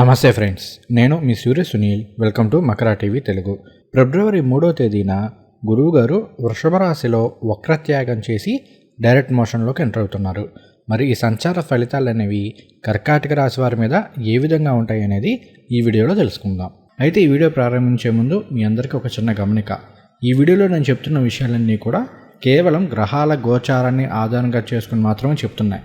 నమస్తే ఫ్రెండ్స్ నేను మీ Surya Sunil. Welcome to Makara TV Telugu. ఫిబ్రవరి మూడో తేదీన గురువు గారు వృషభ రాశిలో వక్రత్యాగం చేసి డైరెక్ట్ మోషన్లోకి ఎంటర్ అవుతున్నారు. మరి ఈ సంచార ఫలితాలు అనేవి కర్కాటక రాశి వారి మీద ఏ విధంగా ఉంటాయి అనేది ఈ వీడియోలో తెలుసుకుందాం. అయితే ఈ వీడియో ప్రారంభించే ముందు మీ అందరికీ ఒక చిన్న గమనిక. ఈ వీడియోలో నేను చెప్తున్న విషయాలన్నీ కూడా కేవలం గ్రహాల గోచారాన్ని ఆధారంగా చేసుకుని మాత్రమే చెప్తున్నాయి.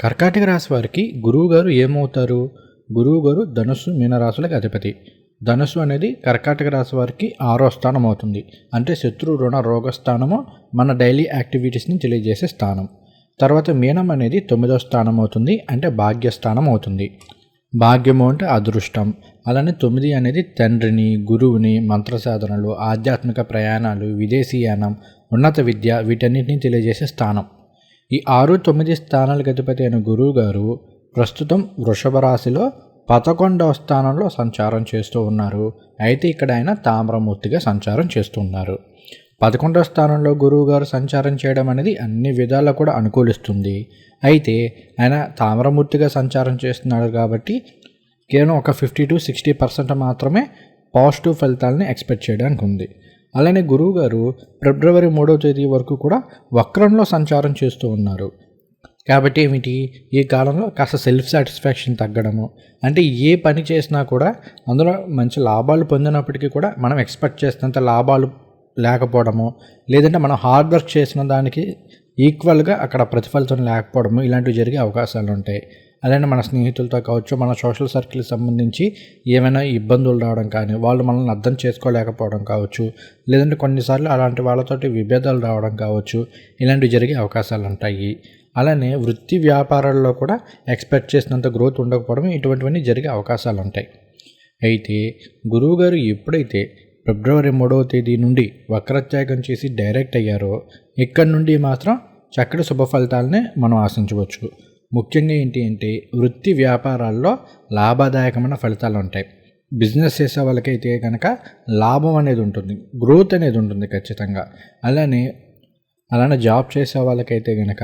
కర్కాటక రాశి వారికి గురువు గారు ఏమవుతారు? గురువు గారు ధనుస్సు మీనరాశులకు అధిపతి. ధనుస్సు అనేది కర్కాటక రాశి వారికి ఆరో స్థానం అవుతుంది. అంటే శత్రు రుణ రోగ స్థానము మన డైలీ యాక్టివిటీస్ని తెలియజేసే స్థానం. తర్వాత మీనం అనేది తొమ్మిదో స్థానం అవుతుంది. అంటే భాగ్యస్థానం అవుతుంది. భాగ్యము అంటే అదృష్టం. అలానే తొమ్మిది అనేది తండ్రిని గురువుని మంత్ర సాధనలు ఆధ్యాత్మిక ప్రయాణాలు విదేశీయానం ఉన్నత విద్య వీటన్నిటిని తెలియజేసే స్థానం. ఈ ఆరు తొమ్మిది స్థానాలకు అధిపతి అయిన గురువు గారు ప్రస్తుతం వృషభ రాశిలో పదకొండవ స్థానంలో సంచారం చేస్తూ ఉన్నారు. అయితే ఇక్కడ ఆయన తామ్రమూర్తిగా సంచారం చేస్తున్నారు పదకొండవ స్థానంలో గురువు గారు సంచారం చేయడం అనేది అన్ని విధాలా కూడా అనుకూలిస్తుంది. అయితే ఆయన తామ్రమూర్తిగా సంచారం చేస్తున్నాడు కాబట్టి కేవలం ఒక ఫిఫ్టీ టు సిక్స్టీ పర్సెంట్ మాత్రమే పాజిటివ్ ఫలితాలని ఎక్స్పెక్ట్ చేయడానికి ఉంది. అలానే గురువు గారు ఫిబ్రవరి మూడవ తేదీ వరకు కూడా వక్రంలో సంచారం చేస్తూ ఉన్నారు. కాబట్టి ఏమిటి? ఈ కాలంలో కాస్త సెల్ఫ్ సాటిస్ఫాక్షన్ తగ్గడము. అంటే ఏ పని చేసినా కూడా అందులో మంచి లాభాలు పొందినప్పటికీ కూడా మనం ఎక్స్పెక్ట్ చేసినంత లాభాలు లేకపోవడము. లేదంటే మనం హార్డ్ వర్క్ చేసిన దానికి ఈక్వల్గా అక్కడ ప్రతిఫలితం లేకపోవడము. ఇలాంటివి జరిగే అవకాశాలు ఉంటాయి అలానే మన స్నేహితులతో కావచ్చు మన సోషల్ సర్కిల్కి సంబంధించి ఏమైనా ఇబ్బందులు రావడం కానీ వాళ్ళు మనల్ని అర్థం చేసుకోలేకపోవడం కావచ్చు లేదంటే కొన్నిసార్లు అలాంటి వాళ్ళతోటి విభేదాలు రావడం కావచ్చు ఇలాంటివి జరిగే అవకాశాలు ఉంటాయి. అలానే వృత్తి వ్యాపారాల్లో కూడా ఎక్స్పెక్ట్ చేసినంత గ్రోత్ ఉండకపోవడం ఇటువంటివన్నీ జరిగే అవకాశాలు ఉంటాయి. అయితే గురువుగారు ఎప్పుడైతే ఫిబ్రవరి మూడవ తేదీ నుండి వక్రత్యాగం చేసి డైరెక్ట్ అయ్యారో ఇక్కడి నుండి మాత్రం చక్కటి శుభ ఫలితాలనే మనం ఆశించవచ్చు. ముఖ్యంగా ఏంటి అంటే వృత్తి వ్యాపారాల్లో లాభదాయకమైన ఫలితాలు ఉంటాయి. బిజినెస్ చేసే వాళ్ళకైతే కనుక లాభం అనేది ఉంటుంది. గ్రోత్ అనేది ఉంటుంది ఖచ్చితంగా. అలానే అలానే జాబ్ చేసే వాళ్ళకైతే కనుక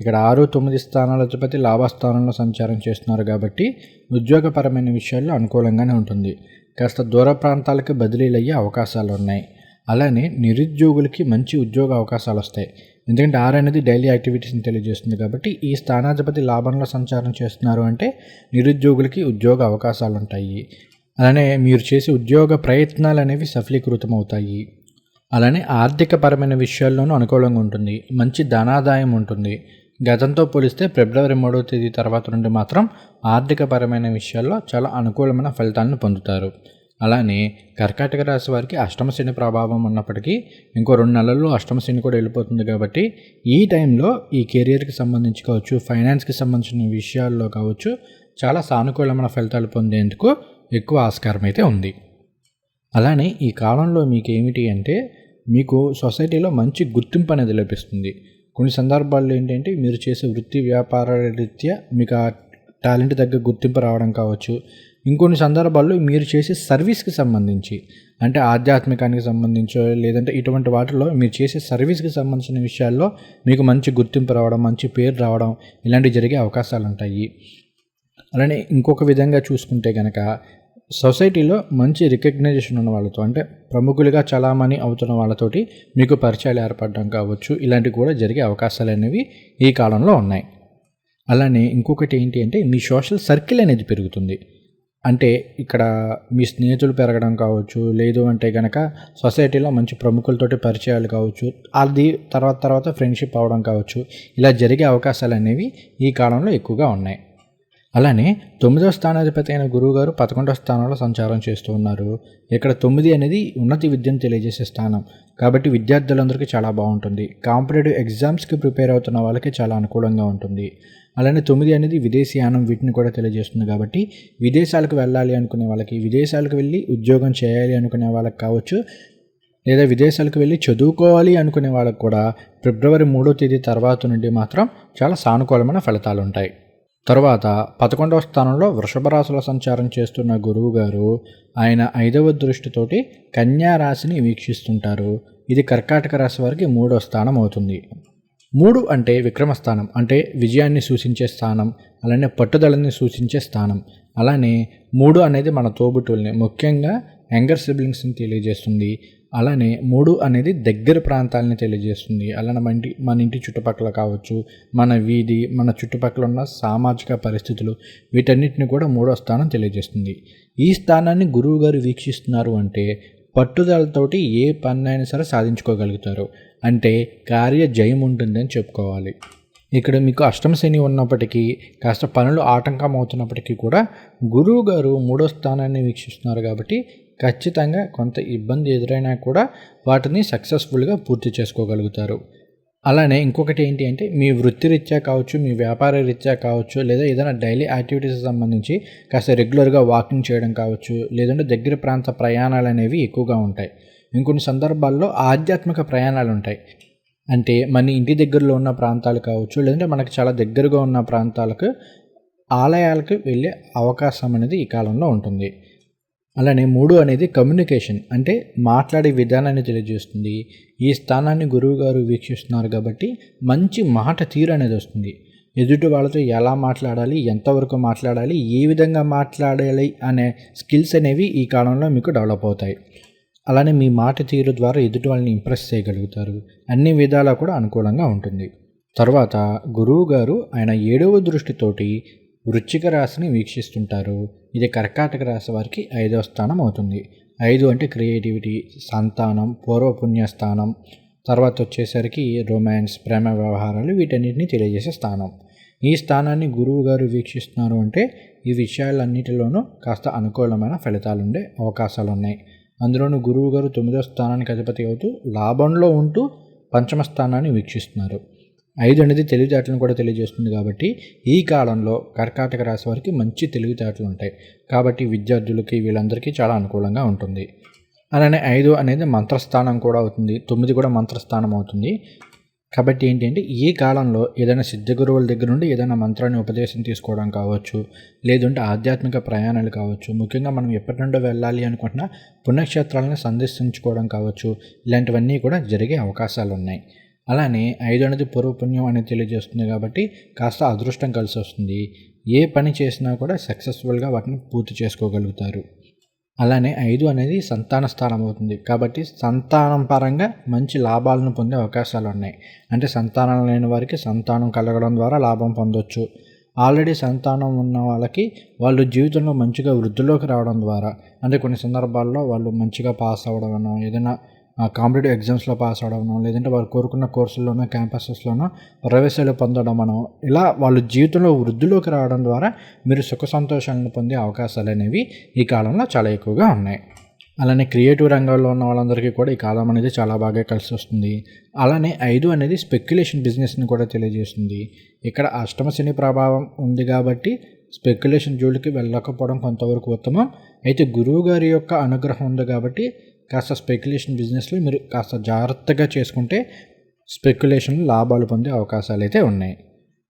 ఇక్కడ ఆరు తొమ్మిది స్థానాల అధిపతి లాభస్థానంలో సంచారం చేస్తున్నారు కాబట్టి ఉద్యోగపరమైన విషయాల్లో అనుకూలంగానే ఉంటుంది. కాస్త దూర ప్రాంతాలకు బదిలీలు అయ్యే అవకాశాలు ఉన్నాయి. అలానే నిరుద్యోగులకి మంచి ఉద్యోగ అవకాశాలు వస్తాయి. ఎందుకంటే ఆర్ అనేది డైలీ యాక్టివిటీస్ని తెలియజేస్తుంది కాబట్టి ఈ స్థానాధిపతి లాభంలో సంచారం చేస్తున్నారు అంటే నిరుద్యోగులకి ఉద్యోగ అవకాశాలు ఉంటాయి అలానే మీరు చేసే ఉద్యోగ ప్రయత్నాలు అనేవి సఫలీకృతం అవుతాయి అలానే ఆర్థికపరమైన విషయాల్లోనూ అనుకూలంగా ఉంటుంది. మంచి ధనాదాయం ఉంటుంది. గతంతో పోలిస్తే ఫిబ్రవరి మూడవ తేదీ తర్వాత నుండి మాత్రం ఆర్థికపరమైన విషయాల్లో చాలా అనుకూలమైన ఫలితాలను పొందుతారు. అలానే కర్కాటక రాశి వారికి అష్టమ శని ప్రభావం ఉన్నప్పటికీ ఇంకో రెండు నెలల్లో అష్టమ శని కూడా వెళ్ళిపోతుంది కాబట్టి ఈ టైంలో ఈ కెరియర్కి సంబంధించి కావచ్చు ఫైనాన్స్కి సంబంధించిన విషయాల్లో కావచ్చు చాలా సానుకూలమైన ఫలితాలు పొందేందుకు ఎక్కువ ఆస్కారం అయితే ఉంది. అలానే ఈ కాలంలో మీకు ఏమిటి అంటే మీకు సొసైటీలో మంచి గుర్తింపు అనేది లభిస్తుంది. కొన్ని సందర్భాల్లో ఏంటంటే మీరు చేసే వృత్తి వ్యాపార రీత్యా మీకు ఆ టాలెంట్ తగ్గ గుర్తింపు రావడం కావచ్చు ఇంకొన్ని సందర్భాల్లో మీరు చేసే సర్వీస్కి సంబంధించి అంటే ఆధ్యాత్మికానికి సంబంధించో లేదంటే ఇటువంటి వాటిలో మీరు చేసే సర్వీస్కి సంబంధించిన విషయాల్లో మీకు మంచి గుర్తింపు రావడం మంచి పేరు రావడం ఇలాంటివి జరిగే అవకాశాలు ఉంటాయి అలానే ఇంకొక విధంగా చూసుకుంటే కనుక సొసైటీలో మంచి రికగ్నైజేషన్ ఉన్న వాళ్ళతో అంటే ప్రముఖులుగా చలామణి అవుతున్న వాళ్ళతోటి మీకు పరిచయాలు ఏర్పడడం కావచ్చు ఇలాంటివి కూడా జరిగే అవకాశాలు అనేవి ఈ కాలంలో ఉన్నాయి. అలానే ఇంకొకటి ఏంటి అంటే మీ సోషల్ సర్కిల్ అనేది పెరుగుతుంది. అంటే ఇక్కడ మీ స్నేహితులు పెరగడం కావచ్చు లేదు అంటే కనుక సొసైటీలో మంచి ప్రముఖులతోటి పరిచయాలు కావచ్చు అది తర్వాత తర్వాత ఫ్రెండ్షిప్ అవడం కావచ్చు ఇలా జరిగే అవకాశాలు అనేవి ఈ కాలంలో ఎక్కువగా ఉన్నాయి. అలానే తొమ్మిదవ స్థానాధిపతి అయిన గురువుగారు పదకొండవ స్థానంలో సంచారం చేస్తూ ఉన్నారు. ఇక్కడ తొమ్మిది అనేది ఉన్నత విద్యను తెలియజేసే స్థానం. కాబట్టి విద్యార్థులందరికీ చాలా బాగుంటుంది. కాంపిటేటివ్ ఎగ్జామ్స్కి ప్రిపేర్ అవుతున్న వాళ్ళకి చాలా అనుకూలంగా ఉంటుంది. అలానే తొమ్మిది అనేది విదేశీయానం వీటిని కూడా తెలియజేస్తుంది కాబట్టి విదేశాలకు వెళ్ళాలి అనుకునే వాళ్ళకి విదేశాలకు వెళ్ళి ఉద్యోగం చేయాలి అనుకునే వాళ్ళకి కావచ్చు లేదా విదేశాలకు వెళ్ళి చదువుకోవాలి అనుకునే వాళ్ళకు కూడా ఫిబ్రవరి మూడో తేదీ తర్వాత నుండి మాత్రం చాలా సానుకూలమైన ఫలితాలు ఉంటాయి తరువాత పదకొండవ స్థానంలో వృషభ రాశుల సంచారం చేస్తున్న గురువు గారు ఆయన ఐదవ దృష్టితోటి కన్యా రాశిని వీక్షిస్తుంటారు. ఇది కర్కాటక రాశి వారికి మూడో స్థానం అవుతుంది. మూడు అంటే విక్రమస్థానం అంటే విజయాన్ని సూచించే స్థానం అలానే పట్టుదలని సూచించే స్థానం. అలానే మూడు అనేది మన తోబుట్టుల్ని ముఖ్యంగా యంగర్ సిబ్లింగ్స్ని తెలియజేస్తుంది. అలానే మూడు అనేది దగ్గర ప్రాంతాలని తెలియజేస్తుంది. అలానే మన ఇంటి మన ఇంటి చుట్టుపక్కల కావచ్చు మన వీధి మన చుట్టుపక్కల ఉన్న సామాజిక పరిస్థితులు వీటన్నిటిని కూడా మూడో స్థానం తెలియజేస్తుంది. ఈ స్థానాన్ని గురువు గారు వీక్షిస్తున్నారు అంటే పట్టుదలతోటి ఏ పన్నైనా సరే సాధించుకోగలుగుతారు. అంటే కార్య జయం ఉంటుందని చెప్పుకోవాలి. ఇక్కడ మీకు అష్టమశని ఉన్నప్పటికీ కాస్త పనులు ఆటంకం అవుతున్నప్పటికీ కూడా గురువు గారు మూడో స్థానాన్ని వీక్షిస్తున్నారు కాబట్టి ఖచ్చితంగా కొంత ఇబ్బంది ఎదురైనా కూడా వాటిని సక్సెస్ఫుల్గా పూర్తి చేసుకోగలుగుతారు. అలానే ఇంకొకటి ఏంటి అంటే మీ వృత్తి రీత్యా కావచ్చు మీ వ్యాపార రీత్యా కావచ్చు లేదా ఏదైనా డైలీ యాక్టివిటీస్ సంబంధించి కాస్త రెగ్యులర్గా వాకింగ్ చేయడం కావచ్చు లేదంటే దగ్గర ప్రాంత ప్రయాణాలు అనేవి ఎక్కువగా ఉంటాయి. ఇంకొన్ని సందర్భాల్లో ఆధ్యాత్మిక ప్రయాణాలు ఉంటాయి. అంటే మన ఇంటి దగ్గరలో ఉన్న ప్రాంతాలు కావచ్చు లేదంటే మనకు చాలా దగ్గరగా ఉన్న ప్రాంతాలకు ఆలయాలకు వెళ్ళే అవకాశం అనేది ఈ కాలంలో ఉంటుంది. అలానే మూడు అనేది కమ్యూనికేషన్ అంటే మాట్లాడే విధానాన్ని తెలియజేస్తుంది. ఈ స్థానాన్ని గురువు గారు వీక్షిస్తున్నారు కాబట్టి మంచి మాట తీరు అనేది వస్తుంది. ఎదుటి వాళ్ళతో ఎలా మాట్లాడాలి ఎంతవరకు మాట్లాడాలి ఏ విధంగా మాట్లాడాలి అనే స్కిల్స్ అనేవి ఈ కాలంలో మీకు డెవలప్ అవుతాయి. అలానే మీ మాట తీరు ద్వారా ఎదుటి వాళ్ళని ఇంప్రెస్ చేయగలుగుతారు. అన్ని విధాలా కూడా అనుకూలంగా ఉంటుంది. తర్వాత గురువు గారు ఆయన ఏడవ దృష్టితోటి వృశ్చిక రాశిని వీక్షిస్తుంటారు. ఇది కర్కాటక రాశి వారికి ఐదవ స్థానం అవుతుంది. ఐదు అంటే క్రియేటివిటీ సంతానం పూర్వపుణ్య స్థానం తర్వాత వచ్చేసరికి రొమాన్స్ ప్రేమ వ్యవహారాలు వీటన్నిటిని తెలియజేసే స్థానం. ఈ స్థానాన్ని గురువు గారు వీక్షిస్తున్నారు అంటే ఈ విషయాలన్నిటిలోనూ కాస్త అనుకూలమైన ఫలితాలు ఉండే అవకాశాలు ఉన్నాయి అందులోనూ గురువు గారు తొమ్మిదో స్థానానికి అధిపతి అవుతూ లాభంలో ఉంటూ పంచమ స్థానాన్ని వీక్షిస్తున్నారు. ఐదు అనేది తెలివితేటలను కూడా తెలియజేస్తుంది కాబట్టి ఈ కాలంలో కర్కాటక రాశి వారికి మంచి తెలివితేటలు ఉంటాయి. కాబట్టి విద్యార్థులకి వీళ్ళందరికీ చాలా అనుకూలంగా ఉంటుంది. అలానే ఐదు అనేది మంత్రస్థానం కూడా అవుతుంది. తొమ్మిది కూడా మంత్రస్థానం అవుతుంది. కాబట్టి ఏంటంటే ఈ కాలంలో ఏదైనా సిద్ధ గురువుల దగ్గర నుండి ఏదైనా మంత్రాన్ని ఉపదేశం తీసుకోవడం కావచ్చు లేదంటే ఆధ్యాత్మిక ప్రయాణాలు కావచ్చు ముఖ్యంగా మనం ఎప్పటి నుండో వెళ్ళాలి అనుకుంటున్నా పుణ్యక్షేత్రాలను సందర్శించుకోవడం కావచ్చు ఇలాంటివన్నీ కూడా జరిగే అవకాశాలు ఉన్నాయి అలానే ఐదు అనేది పూర్వపుణ్యం అనేది తెలియజేస్తుంది కాబట్టి కాస్త అదృష్టం కలిసి వస్తుంది ఏ పని చేసినా కూడా సక్సెస్ఫుల్గా వాటిని పూర్తి చేసుకోగలుగుతారు. అలానే ఐదు అనేది సంతాన స్థానం అవుతుంది. కాబట్టి సంతానం పరంగా మంచి లాభాలను పొందే అవకాశాలు ఉన్నాయి. అంటే సంతానం లేని వారికి సంతానం కలగడం ద్వారా లాభం పొందొచ్చు. ఆల్రెడీ సంతానం ఉన్న వాళ్ళకి వాళ్ళు జీవితంలో మంచిగా వృద్ధిలోకి రావడం ద్వారా అంటే కొన్ని సందర్భాల్లో వాళ్ళు మంచిగా పాస్ అవ్వడం ఏదైనా కాంపిటేటివ్ ఎగ్జామ్స్లో పాస్ అవడం లేదంటే వాళ్ళు కోరుకున్న కోర్సుల్లోనో క్యాంపసెస్లోనో ప్రవేశాలు పొందడం మనం ఇలా వాళ్ళు జీవితంలో వృద్ధిలోకి రావడం ద్వారా మీరు సుఖ సంతోషాలను పొందే అవకాశాలు అనేవి ఈ కాలంలో చాలా ఎక్కువగా ఉన్నాయి. అలానే క్రియేటివ్ రంగాల్లో ఉన్న వాళ్ళందరికీ కూడా ఈ కాలం అనేది చాలా బాగా కలిసి వస్తుంది. అలానే ఐదు అనేది స్పెక్యులేషన్ బిజినెస్ని కూడా తెలియజేస్తుంది. ఇక్కడ అష్టమ శని ప్రభావం ఉంది కాబట్టి స్పెక్యులేషన్ జోలికి వెళ్ళకపోవడం కొంతవరకు ఉత్తమం. అయితే గురువు గారి యొక్క అనుగ్రహం ఉంది కాబట్టి కాస్త స్పెక్యులేషన్ బిజినెస్లో మీరు కాస్త జాగ్రత్తగా చేసుకుంటే స్పెక్యులేషన్ లాభాలు పొందే అవకాశాలు అయితే ఉన్నాయి.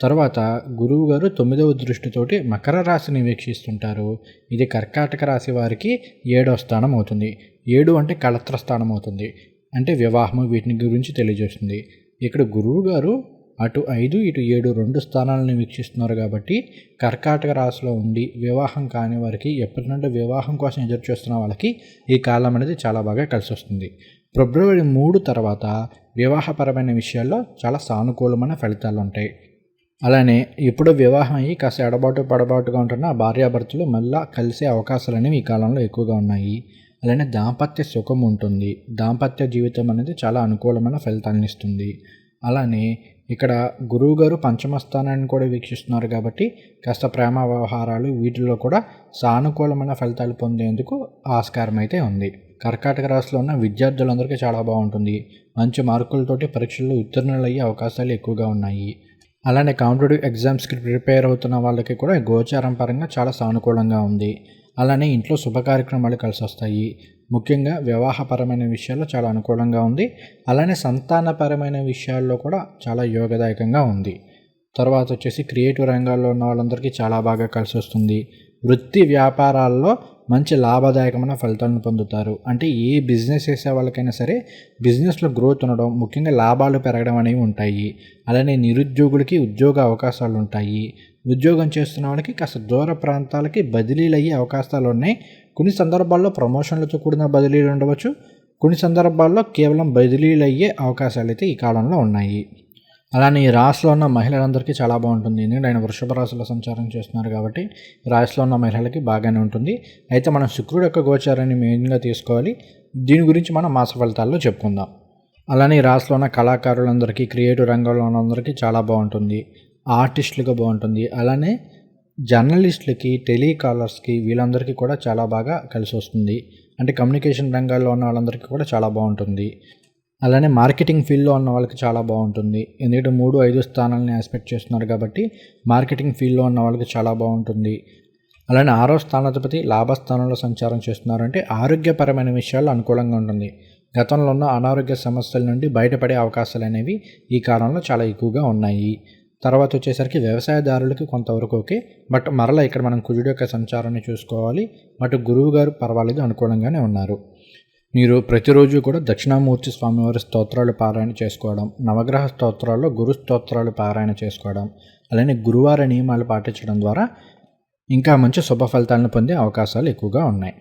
తర్వాత గురువు గారు తొమ్మిదవ దృష్టితోటి మకర రాశిని వీక్షిస్తుంటారు ఇది కర్కాటక రాశి వారికి ఏడవ స్థానం అవుతుంది. ఏడు అంటే కళత్ర స్థానం అవుతుంది. అంటే వివాహము వీటిని గురించి తెలియజేస్తుంది. ఇక్కడ గురువు గారు అటు ఐదు ఇటు ఏడు రెండు స్థానాలను వీక్షిస్తున్నారు కాబట్టి కర్కాటక రాశిలో ఉండి వివాహం కాని వారికి ఎప్పటి నుండి వివాహం కోసం ఎదురు చూస్తున్న వాళ్ళకి ఈ కాలం అనేది చాలా బాగా కలిసి వస్తుంది. ఫిబ్రవరి మూడు తర్వాత వివాహపరమైన విషయాల్లో చాలా సానుకూలమైన ఫలితాలు ఉంటాయి. అలానే ఇప్పుడు వివాహం అయ్యి కాస్త ఎడబాటు పడబాటుగా ఉంటున్న భార్యాభర్తలు మళ్ళా కలిసే అవకాశాలు అనేవి ఈ కాలంలో ఎక్కువగా ఉన్నాయి. అలానే దాంపత్య సుఖం ఉంటుంది. దాంపత్య జీవితం అనేది చాలా అనుకూలమైన ఫలితాలను ఇస్తుంది. అలానే ఇక్కడ గురువుగారు పంచమ స్థానాన్ని కూడా వీక్షిస్తున్నారు కాబట్టి కాస్త ప్రేమ వ్యవహారాలు వీటిల్లో కూడా సానుకూలమైన ఫలితాలు పొందేందుకు ఆస్కారం అయితే ఉంది. కర్కాటక రాశిలో ఉన్న విద్యార్థులందరికీ చాలా బాగుంటుంది. మంచి మార్కులతోటి పరీక్షల్లో ఉత్తీర్ణులు అయ్యే అవకాశాలు ఎక్కువగా ఉన్నాయి. అలానే కాంపిటేటివ్ ఎగ్జామ్స్కి ప్రిపేర్ అవుతున్న వాళ్ళకి కూడా గోచారం పరంగా చాలా సానుకూలంగా ఉంది. అలానే ఇంట్లో శుభ కార్యక్రమాలు కలిసి వస్తాయి ముఖ్యంగా వివాహపరమైన విషయాల్లో చాలా అనుకూలంగా ఉంది. అలానే సంతానపరమైన విషయాల్లో కూడా చాలా యోగదాయకంగా ఉంది. తర్వాత వచ్చేసి క్రియేటివ్ రంగాల్లో ఉన్న వాళ్ళందరికీ చాలా బాగా కలిసి వస్తుంది వృత్తి వ్యాపారాల్లో మంచి లాభదాయకమైన ఫలితాలను పొందుతారు. అంటే ఏ బిజినెస్ చేసే వాళ్ళకైనా సరే బిజినెస్లో గ్రోత్ ఉండడం ముఖ్యంగా లాభాలు పెరగడం అనేవి ఉంటాయి. అలానే నిరుద్యోగులకి ఉద్యోగ అవకాశాలు ఉంటాయి. ఉద్యోగం చేస్తున్న వాళ్ళకి కాస్త దూర ప్రాంతాలకి బదిలీలు అయ్యే అవకాశాలు ఉన్నాయి. కొన్ని సందర్భాల్లో ప్రమోషన్లతో కూడిన బదిలీలు ఉండవచ్చు. కొన్ని సందర్భాల్లో కేవలం బదిలీలు అయ్యే అవకాశాలు అయితే ఈ కాలంలో ఉన్నాయి. అలానే ఈ రాశిలో ఉన్న మహిళలందరికీ చాలా బాగుంటుంది. ఎందుకంటే ఆయన వృషభ రాశిలో సంచారం చేస్తున్నారు కాబట్టి రాశిలో ఉన్న మహిళలకి బాగానే ఉంటుంది. అయితే మనం శుక్రుడు యొక్క గోచారాన్ని మెయిన్గా తీసుకోవాలి. దీని గురించి మనం మాస ఫలితాల్లో చెప్పుకుందాం. అలానే ఈ రాశిలో ఉన్న కళాకారులందరికీ క్రియేటివ్ రంగంలో ఉన్నందరికీ చాలా బాగుంటుంది. ఆర్టిస్టులుగా బాగుంటుంది. అలానే జర్నలిస్టులకి టెలికాలర్స్కి వీళ్ళందరికీ కూడా చాలా బాగా కలిసి వస్తుంది. అంటే కమ్యూనికేషన్ రంగాల్లో ఉన్న వాళ్ళందరికీ కూడా చాలా బాగుంటుంది. అలానే మార్కెటింగ్ ఫీల్డ్లో ఉన్న వాళ్ళకి చాలా బాగుంటుంది. ఎందుకంటే మూడు ఐదు స్థానాలని ఎక్స్పెక్ట్ చేస్తున్నారు కాబట్టి మార్కెటింగ్ ఫీల్డ్లో ఉన్న వాళ్ళకి చాలా బాగుంటుంది. అలానే ఆరో స్థానాధిపతి లాభస్థానంలో సంచారం చేస్తున్నారంటే ఆరోగ్యపరమైన విషయాలు అనుకూలంగా ఉంటుంది. గతంలో ఉన్న అనారోగ్య సమస్యల నుండి బయటపడే అవకాశాలు అనేవి ఈ కాలంలో చాలా ఎక్కువగా ఉన్నాయి. తర్వాత వచ్చేసరికి వ్యవసాయదారులకి కొంతవరకు ఓకే బట్ మరలా ఇక్కడ మనం కుజుడు యొక్క సంచారాన్ని చూసుకోవాలి. బట్ గురువు గారు పర్వాలేదు అనుకూలంగానే ఉన్నారు. మీరు ప్రతిరోజు కూడా దక్షిణామూర్తి స్వామివారి స్తోత్రాలు పారాయణ చేసుకోవడం నవగ్రహ స్తోత్రాల్లో గురు స్తోత్రాలు పారాయణ చేసుకోవడం అలానే గురువార నియమాలు పాటించడం ద్వారా ఇంకా మంచి శుభ ఫలితాలను పొందే అవకాశాలు ఎక్కువగా ఉన్నాయి.